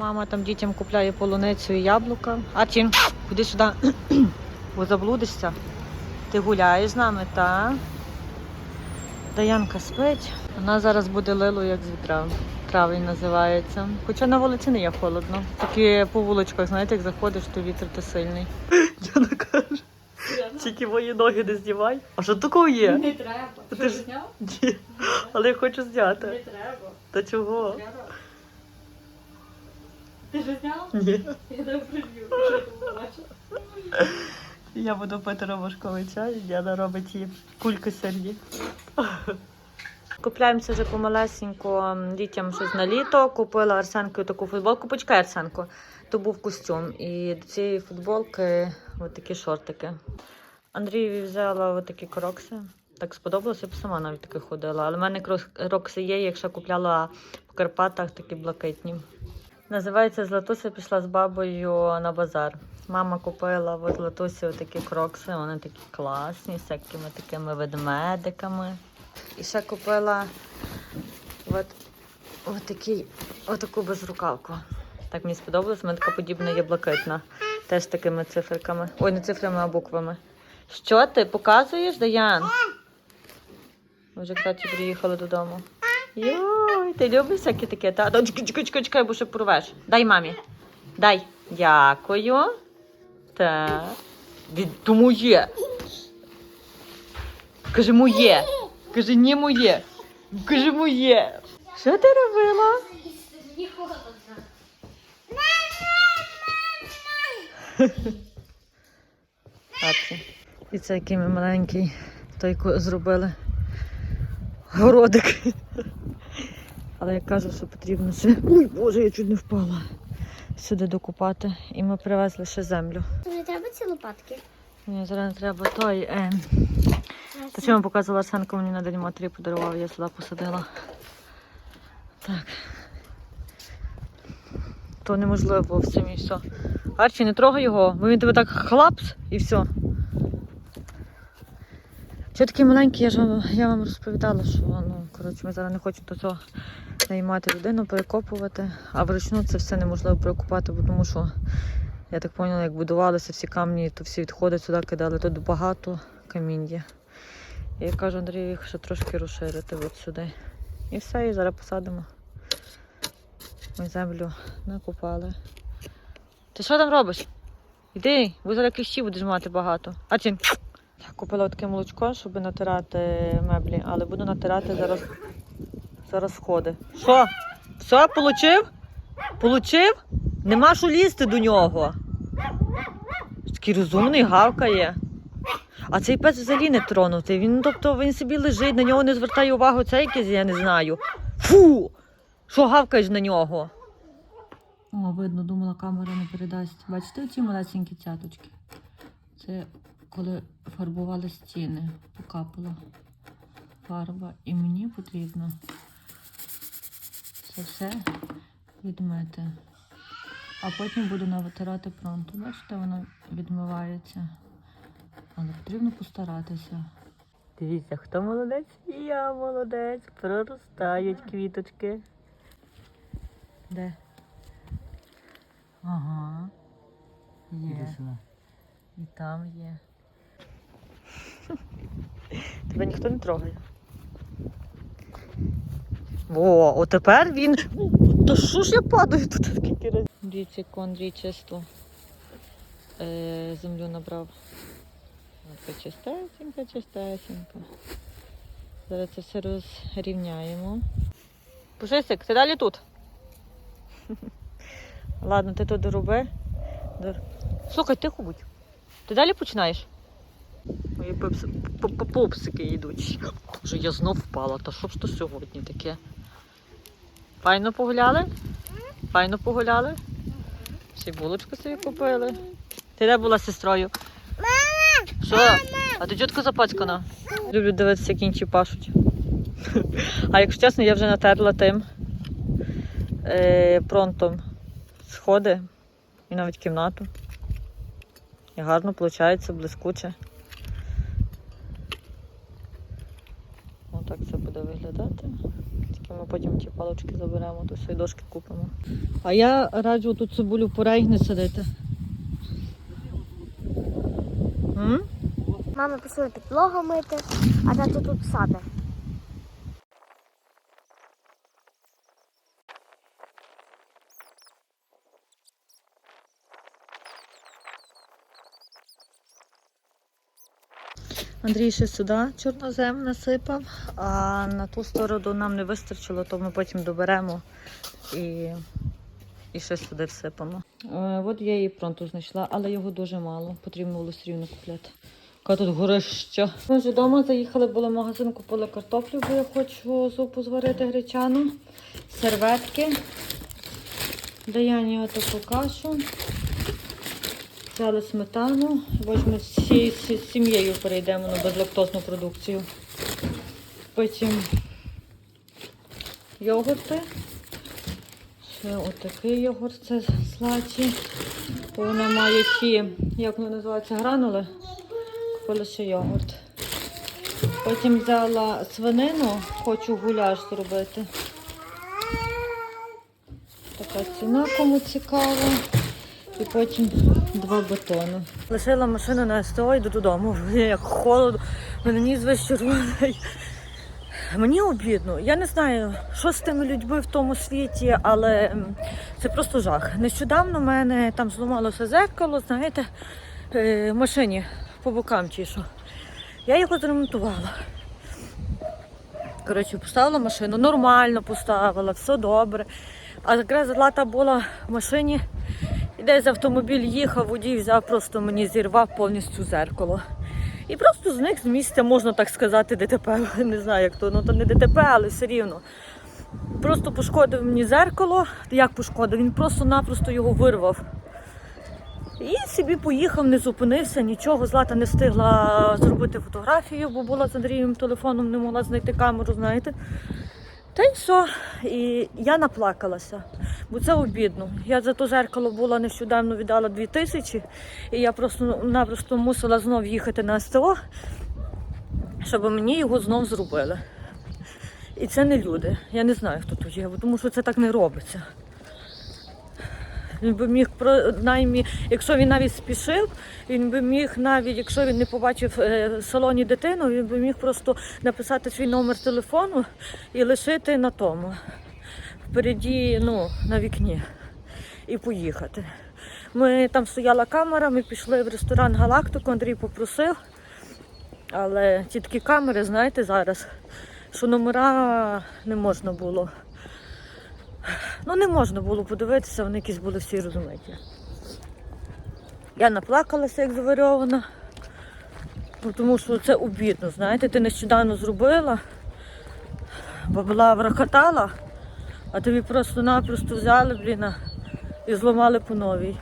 Мама там дітям купляє полуницю і яблука. Арчі, куди сюди? Бо заблудишся. Ти гуляєш з нами, та? Даянка спить. Вона зараз буде лило, як з вітра. Травень називається. Хоча на вулиці не є холодно. Тільки по вуличках, знаєте, як заходиш, то вітер то сильний. Діана каже, тільки мої ноги не знімай. А що такого є? Не треба. Ти Що ж- зняв? Ні, але я хочу зняти. Не треба. Та чого? Треба. Ти ж зняв? Ні. Я тебе приб'ю. Що? Я буду пити ромашковий чай, Діана робить її кульки сирні. Купляємося вже помалесенько дітям щось на літо. Купила Арсенкою таку футболку. Почекай, Арсенко. То був костюм. І до цієї футболки от такі шортики. Андрієві взяла от такі крокси. Так сподобалося, я б сама навіть таки ходила. Але в мене крокси є, якщо купляла по Карпатах такі блакитні. Називається Златуся пішла з бабою на базар. Мама купила в Златусі такі крокси, вони такі класні, з всякими такими ведмедиками. І ще купила от, от, такий, от таку безрукавку. Так мені сподобалось, мене така подібна є блакитна. Теж такими циферками. Ой, не цифрами, а буквами. Що ти показуєш, Даян? Ми вже, кстати, приїхали додому. Йой, ти любиш всякі таке? Та? Да, Чекай, бо ще порвеш. Дай мамі. Дай. Дякую. Так. Від то моє. Кажи моє. Кажи ні моє. Кажи моє. Що ти робила? Мені. І це який ми маленький той зробили. Городик. Але я кажу, що потрібно ще. Ой, Боже, я чуть не впала. Сюди докупати. І ми привезли ще землю. Не треба ці лопатки. Мені зараз не треба той. Е... Я вам показувала Арсенко, мені на День матері подарував, я сюди посадила. Так. То неможливо в цьому і все. Арчі, не трогай його, бо він тебе так хлапс і все. Що такий маленький, я ж вам, я вам розповідала, що ну, коротше, ми зараз не хочемо до цього наймати людину, перекопувати, а вручну це все неможливо перекопати, бо тому що я так поняла, як будувалися всі камні, то всі відходи сюди кидали, тут багато каміння. І я кажу Андрію, їх ще трошки розширити от сюди. І все, і зараз посадимо. Ми землю накопали. Ти що там робиш? Іди, бо зараз кліщі будеш мати багато. А купила таке молочко, щоб натирати меблі, але буду натирати зараз, зараз сходи. Що? Все, получив? Получив? Нема що лізти до нього. Такий розумний, гавкає. А цей пес взагалі не тронутий. Він, тобто, він собі лежить, на нього не звертає увагу, це якийсь, я не знаю. Фу! Що гавкаєш на нього? О, видно, думала, камера не передасть. Бачите оці малесенькі цяточки? Це коли фарбували стіни, покапала фарба. І мені потрібно це все відмити. А потім буду навитирати пронту. Бачите, воно відмивається. Але потрібно постаратися. Дивіться, хто молодець? Я молодець. Проростають квіточки. Де? Ага. Є. І там є. Тебе ніхто не трогає. О, от тепер він. Та що ж я падаю тут скільки разів? Дивіться, як Андрій чисто е, землю набрав. Така чистесенька, чистесенька. Зараз це все розрівняємо. Пушистик, ти далі тут? Ладно, ти тут дороби. Дор- Слухай, тихо будь. Ти далі починаєш? Мої пепси- п- п- попсики йдуть. Боже, я знов впала. Та що ж то сьогодні таке? Файно погуляли? Файно погуляли? Всі булочку собі купили. Ти де була з сестрою? Мама! Що? А ти чітко запацькана? Люблю дивитися, як інші пашуть. А якщо чесно, я вже натерла тим е, пронтом сходи і навіть кімнату. І гарно виходить, блискуче. Отак це буде виглядати. Тільки ми потім ті палочки заберемо, то все, і дошки купимо. А я раджу тут цибулю порей не садити. М? Мама пішла підлогу мити, а тато тут саде. Андрій ще сюди чорнозем насипав, а на ту сторону нам не вистачило, то ми потім доберемо і, і ще сюди всипемо. Е, от я її пронту знайшла, але його дуже мало. Потрібно було рівно купляти. Яка тут горища. Ми вже вдома заїхали, були в магазин, купили картоплю, бо я хочу зупу зварити гречану, серветки, Даяні отаку кашу. Взяли сметану, ми з всією сім'єю перейдемо на безлактозну продукцію. Потім йогурти. Ще отакий йогурт, це слаці. То вона має ті, як вони називаються, гранули. Купили ще йогурт. Потім взяла свинину, хочу гуляш зробити. Така ціна, кому цікаво. І потім два бетони. Лишила машину на СТО, йду додому. Як холодно, мене ніс весь червоний. Мені обідно. Я не знаю, що з тими людьми в тому світі, але це просто жах. Нещодавно в мене там зламалося зеркало, знаєте, е, в машині по бокам чи що. Я його зремонтувала. Коротше, поставила машину, нормально поставила, все добре. А якраз злата була в машині, і десь автомобіль їхав, водій взяв, просто мені зірвав повністю зеркало. І просто зник з місця, можна так сказати, ДТП. Не знаю, як то, ну то не ДТП, але все рівно. Просто пошкодив мені зеркало. Як пошкодив? Він просто-напросто його вирвав. І собі поїхав, не зупинився, нічого. Злата не встигла зробити фотографію, бо була з Андрієм телефоном, не могла знайти камеру, знаєте. Та й все. І я наплакалася, бо це обідно. Я за то зеркало була нещодавно віддала 2 тисячі, і я просто-напросто мусила знов їхати на СТО, щоб мені його знов зробили. І це не люди. Я не знаю, хто тут є, тому що це так не робиться. Він би міг принаймні, якщо він навіть спішив, він би міг навіть, якщо він не побачив е, в салоні дитину, він би міг просто написати свій номер телефону і лишити на тому. Впереді, ну, на вікні. І поїхати. Ми там стояла камера, ми пішли в ресторан Галактику, Андрій попросив. Але ті такі камери, знаєте, зараз, що номера не можна було. Ну, не можна було подивитися, вони якісь були всі розумиті. Я наплакалася, як заварьована, бо тому що це обідно, знаєте, ти нещодавно зробила, бо була врахотала, а тобі просто-напросто взяли, блін, і зламали по новій.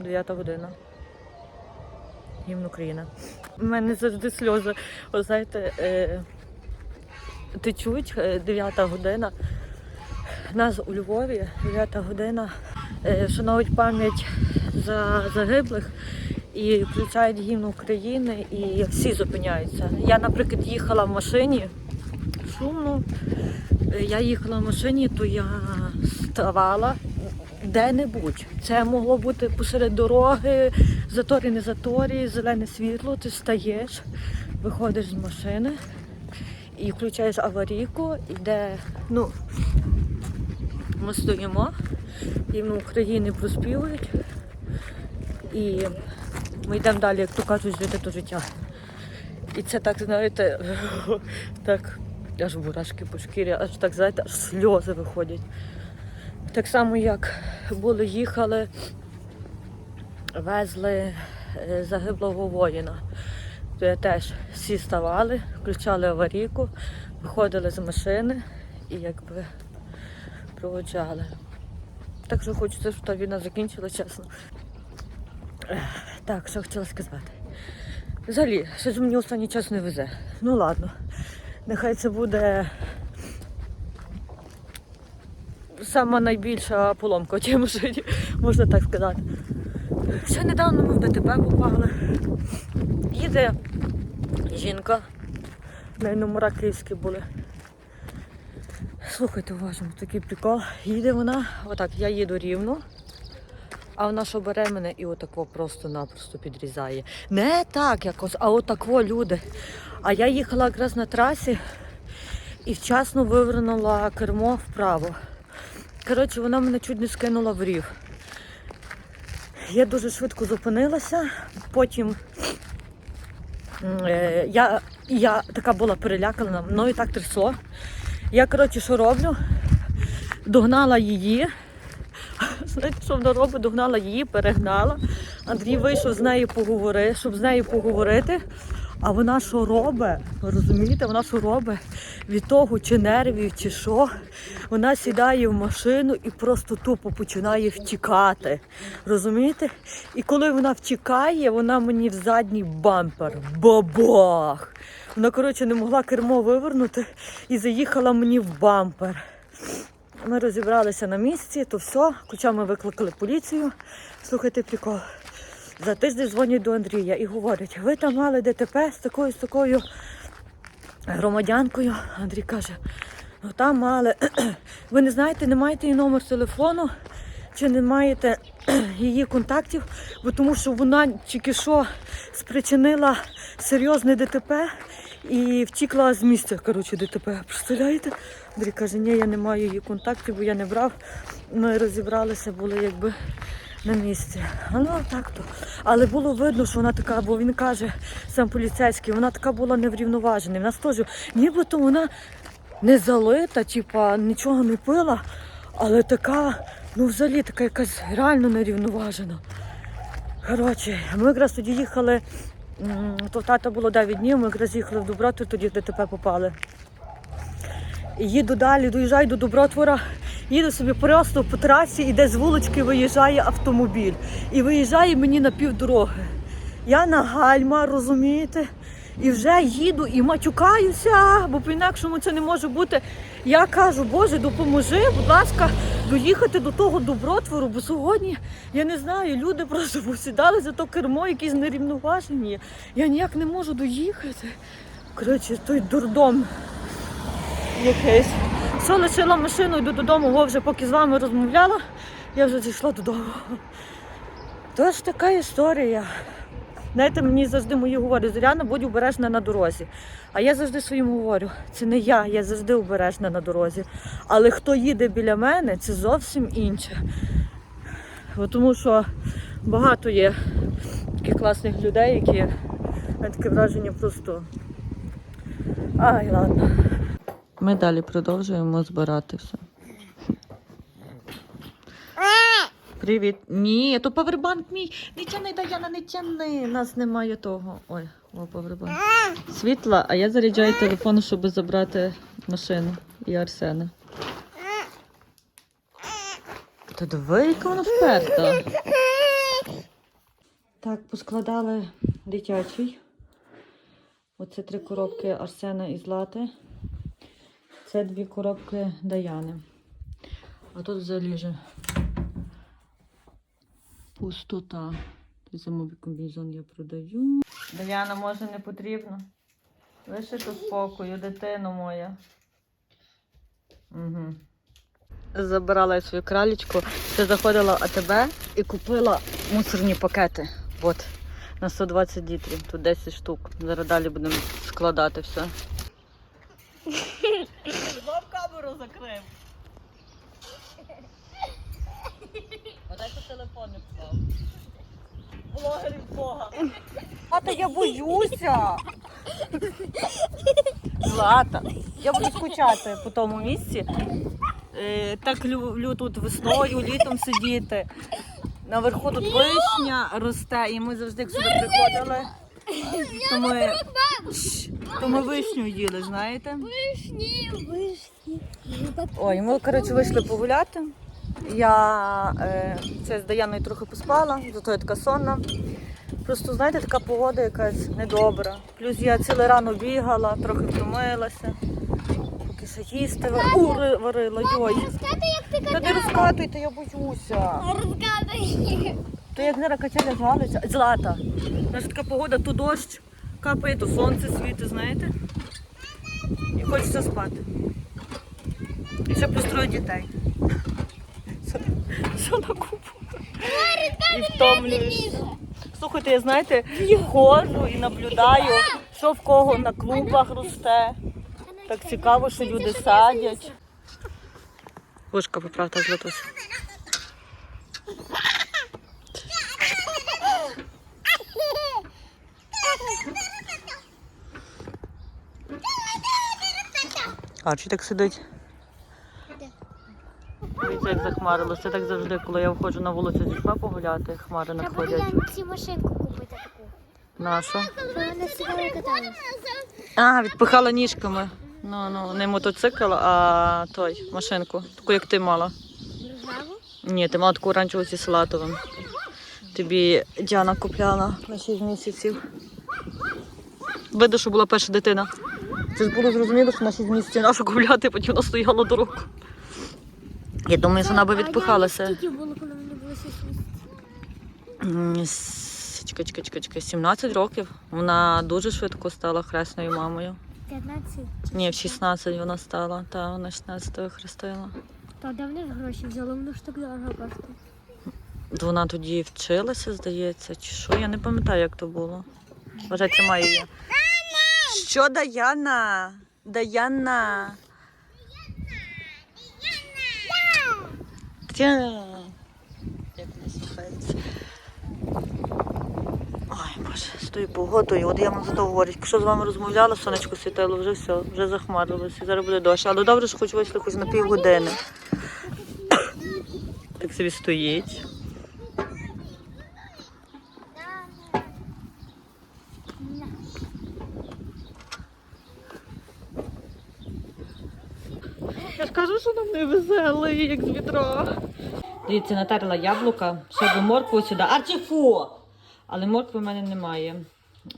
Дев'ята година. Гімн Україна. У мене завжди сльози. О, знаєте, е, течуть, е, 9 година. Нас у Львові, 9 година, е, шанують пам'ять за загиблих і включають гімн України і всі зупиняються. Я, наприклад, їхала в машині шумно. Е, Я їхала в машині, то я ставала де-небудь. Це могло бути посеред дороги, заторі, не заторі, зелене світло, ти стаєш, виходиш з машини і включаєш аварійку, і де, ну, ми стоїмо, гімн України проспівують, і ми йдемо далі, як то кажуть, жити то життя. І це так, знаєте, так, аж бурашки по шкірі, аж так, знаєте, аж сльози виходять. Так само, як були, їхали, везли е, загиблого воїна. То я теж всі ставали, включали аварійку, виходили з машини і якби проводжали. Так що хочеться, щоб та війна закінчила, чесно. Так, що хотіла сказати. Взагалі, щось мені останній час не везе. Ну ладно. Нехай це буде сама найбільша поломка у тій машині, можна так сказати. Ще недавно ми в ДТП попали. Їде жінка, в неї номера київські були. Слухайте уважно, такий прикол. Їде вона, отак, я їду рівно, а вона що бере мене і отако просто-напросто підрізає. Не так якось, а отако люди. А я їхала якраз на трасі і вчасно вивернула кермо вправо. Коротше, вона мене чуть не скинула в рів. Я дуже швидко зупинилася, потім е, я, я така була перелякана, мною так трясло. Я, коротше, що роблю? Догнала її. Знаєте, що вона робить? Догнала її, перегнала. Андрій вийшов з нею поговорити, щоб з нею поговорити. А вона що робить? Розумієте, вона що робить? Від того, чи нервів, чи що, вона сідає в машину і просто тупо починає втікати. Розумієте? І коли вона втікає, вона мені в задній бампер. Бабах! Вона, коротше, не могла кермо вивернути і заїхала мені в бампер. Ми розібралися на місці, то все. Хоча ми викликали поліцію. Слухайте прикол. За тиждень дзвонять до Андрія і говорять, ви там мали ДТП з такою з такою громадянкою. Андрій каже, ну там мали. Ви не знаєте, не маєте її номер телефону, чи не маєте її контактів, бо тому що вона тільки що спричинила серйозне ДТП і втікла з місця, коротше, ДТП. Представляєте? Андрій каже, ні, я не маю її контактів, бо я не брав. Ми розібралися, були якби на місці. Ну так то. Але було видно, що вона така, бо він каже, сам поліцейський, вона така була неврівноважена. В нас теж, нібито вона не залита, типа нічого не пила, але така, ну взагалі така якась реально нерівноважена. Коротше, ми якраз тоді їхали, то тата було 9 днів, ми якраз їхали в Доброту, тоді в ДТП попали. Їду далі, доїжджаю до Добротвора, їду собі просто по трасі, і десь з вулички виїжджає автомобіль. І виїжджає мені на півдороги. Я на гальма, розумієте? І вже їду і матюкаюся, бо по-інакшому це не може бути. Я кажу, Боже, допоможи, будь ласка, доїхати до того добротвору, бо сьогодні, я не знаю, люди просто посідали за то кермо, якісь нерівноважені. Я ніяк не можу доїхати. Коротше, той дурдом якийсь. Все, лишила машину, йду додому, бо вже поки з вами розмовляла, я вже зійшла додому. Тож така історія. Знаєте, мені завжди мої говорять, Зоряна, будь обережна на дорозі. А я завжди своїм говорю, це не я, я завжди обережна на дорозі. Але хто їде біля мене, це зовсім інше. Бо Тому що багато є таких класних людей, які таке враження просто. Ай, ладно. Ми далі продовжуємо збирати все. Привіт. Ні, то павербанк мій. Не тяни, Даяна, не тяни. Нас немає того. Ой, о, павербанк. Світла, а я заряджаю телефон, щоб забрати машину і Арсена. Та диви, яка вона вперта. Так, поскладали дитячий. Оце три коробки Арсена і Злати. Це дві коробки Даяни. А тут взагалі вже пустота. Зимовий комбінезон я продаю. Даяна, може не потрібно. Лише до спокою, дитино моя. Угу. Забирала я свою кралечку, ще заходила в АТБ і купила мусорні пакети. От, на 120 літрів. Тут 10 штук. Зараз далі будемо складати все. Знов камеру закрив. Подай по телефон не впав. Блогерів Бога. А та я боюся. Злата. Я буду скучати по тому місці. Е, Так люблю тут весною, літом сидіти. Наверху тут вишня росте, і ми завжди як сюди приходили. То ми, то ми вишню їли, знаєте? Вишні, вишні. Ой, ми, коротше, вийшли погуляти. Я е, це з Даяною трохи поспала, зато я така сонна. Просто, знаєте, така погода якась недобра. Плюс я ціле рано бігала, трохи втомилася. Поки ще їсти вар- У, варила, йой. Розкати, як ти Та не розкатуйте, я боюся. розкатай. То як зараз качеля звалиться. Злата. Знаєш, така погода, то дощ капає, то сонце світить, знаєте? І хочеться спати. І ще плюс троє дітей. Все, все на купу. І втомлюєшся. Слухайте, я знаєте, ходжу і наблюдаю, що в кого на клумбах росте. Так цікаво, що люди садять. Вушка поправта златусь. А чи так сидить? Дивіться, як захмарилося. Це так завжди, коли я виходжу на вулицю з дітьми погуляти, хмари Треба надходять. я ці машинку купити таку. Нашу. А, відпихала ніжками. Ну, ну, не мотоцикл, а той, машинку. Таку, як ти мала. Ні, ти мала таку оранжеву зі салатовим. Тобі Діана купляла на 6 місяців. Видно, що була перша дитина. Це ж було зрозуміло, що на 6 місяців нашу купляти, потім вона стояла до року. Я думаю, що вона би відпихалася. Скільки було, коли мені було 6 місяців? С- Чекай, чекай, чекай, чекай, 17 років. Вона дуже швидко стала хресною мамою. 15? Ні, в 16 вона стала, та вона 16 хрестила. То де вони ж гроші взяли? Воно ж так дорого коштує. Вона тоді вчилася, здається, чи що? Я не пам'ятаю, як то було. Вважай, тримаю її. Що Даяна? Даяна. Як вона слухається. Ой, Боже, з тою погодою. От я вам зато говорю, якщо з вами розмовляла, сонечко світило, вже все, вже захмарилося, зараз буде дощ. Але добре, що хоч вийшли хоч на півгодини. Так собі стоїть. Я ж кажу, що нам не веселий, як з вітра. Дивіться, натерла яблука, ще до моркву сюди. Арчіфу! Але моркви в мене немає.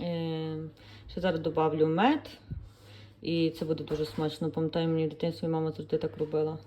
Е, ще зараз додавлю мед. І це буде дуже смачно. Пам'ятаю, мені в дитинстві мама завжди так робила.